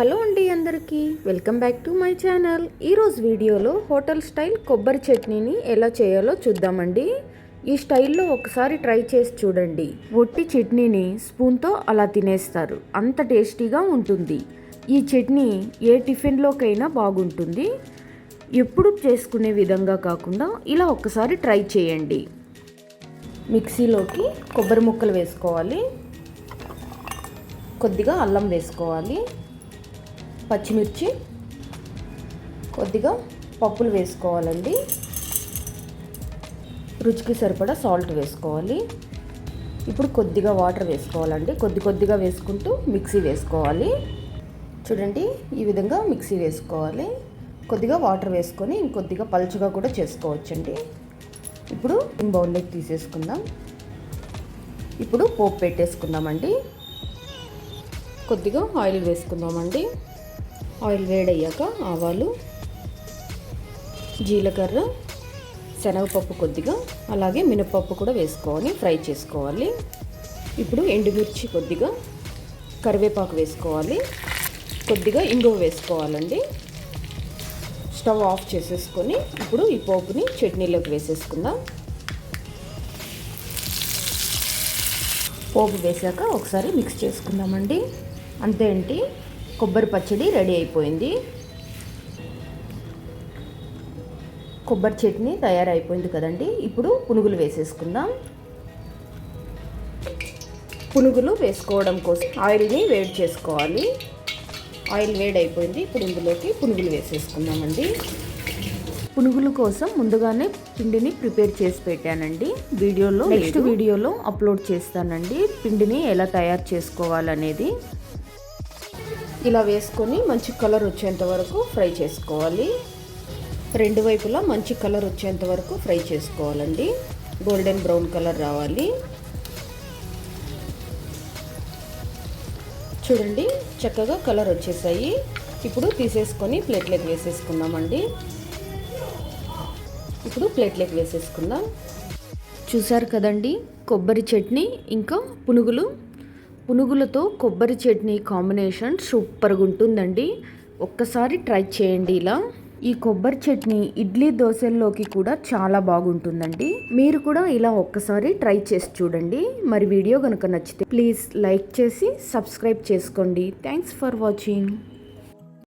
Hello అండి అందరికీ. Welcome back to my channel. ఈరోజు వీడియోలో హోటల్ స్టైల్ కొబ్బరి చట్నీని ఎలా చేయాలో చూద్దామండి. ఈ స్టైల్లో ఒకసారి ట్రై చేసి చూడండి. ఒట్టి చట్నీని స్పూన్తో అలా తినేస్తారు. అంత టేస్టీగా ఉంటుంది. ఈ చట్నీ ఏ టిఫిన్లోకైనా బాగుంటుంది. ఎప్పుడు చేసుకునే విధంగా కాకుండా ఇలా ఒకసారి ట్రై చేయండి. మిక్సీలోకి కొబ్బరి ముక్కలు వేసుకోవాలి. కొద్దిగా అల్లం వేసుకోవాలి. పచ్చిమిర్చి కొద్దిగా పప్పులు వేసుకోవాలండి. రుచికి సరిపడా సాల్ట్ వేసుకోవాలి. ఇప్పుడు కొద్దిగా వాటర్ వేసుకోవాలండి. కొద్ది కొద్దిగా వేసుకుంటూ మిక్సీ వేసుకోవాలి. చూడండి ఈ విధంగా మిక్సీ వేసుకోవాలి. కొద్దిగా వాటర్ వేసుకొని ఇంకొద్దిగా పలుచగా కూడా చేసుకోవచ్చండి. ఇప్పుడు బౌల్లోకి తీసేసుకుందాం. ఇప్పుడు పోపు పెట్టేసుకుందామండి. కొద్దిగా ఆయిల్ వేసుకుందామండి. ఆయిల్ వేడయ్యాక ఆవాలు జీలకర్ర శనగపప్పు కొద్దిగా అలాగే మినపప్పు కూడా వేసుకోవాలి ఫ్రై చేసుకోవాలి. ఇప్పుడు ఎండుమిర్చి కొద్దిగా కరివేపాకు వేసుకోవాలి. కొద్దిగా ఇంగువ వేసుకోవాలండి. స్టవ్ ఆఫ్ చేసేసుకొని ఇప్పుడు ఈ పోపుని చట్నీలోకి వేసేసుకుందాం. పోపు వేసాక ఒకసారి మిక్స్ చేసుకుందామండి. అంతే ఏంటి కొబ్బరి పచ్చడి రెడీ అయిపోయింది. కొబ్బరి చట్నీ తయారైపోయింది కదండి. ఇప్పుడు పునుగులు వేసేసుకుందాం. పునుగులు వేసుకోవడం కోసం ఆయిల్ని వేడి చేసుకోవాలి. ఆయిల్ వేడి అయిపోయింది ఇప్పుడు ఇందులోకి పునుగులు వేసేసుకుందామండి. పునుగుల కోసం ముందుగానే పిండిని ప్రిపేర్ చేసి పెట్టానండి. వీడియోలో నెక్స్ట్ వీడియోలో అప్లోడ్ చేస్తానండి. పిండిని ఎలా తయారు చేసుకోవాలనేది. ఇలా వేసుకొని మంచి కలర్ వచ్చేంత వరకు ఫ్రై చేసుకోవాలి. రెండు వైపులా మంచి కలర్ వచ్చేంత వరకు ఫ్రై చేసుకోవాలండి. గోల్డెన్ బ్రౌన్ కలర్ రావాలి. చూడండి చక్కగా కలర్ వచ్చేసాయి. ఇప్పుడు తీసేసుకొని ప్లేట్లోకి వేసేసుకుందామండి. ఇప్పుడు ప్లేట్లోకి వేసేసుకుందాం. చూసారు కదండి కొబ్బరి చట్నీ ఇంకా పునుగులు. పునుగులతో కొబ్బరి చట్నీ కాంబినేషన్ సూపర్గా ఉంటుందండి. ఒక్కసారి ట్రై చేయండి ఇలా. ఈ కొబ్బరి చట్నీ ఇడ్లీ దోశల్లోకి కూడా చాలా బాగుంటుందండి. మీరు కూడా ఇలా ఒక్కసారి ట్రై చేసి చూడండి. మరి వీడియో కనుక నచ్చితే ప్లీజ్ లైక్ చేసి సబ్స్క్రైబ్ చేసుకోండి. Thanks for watching.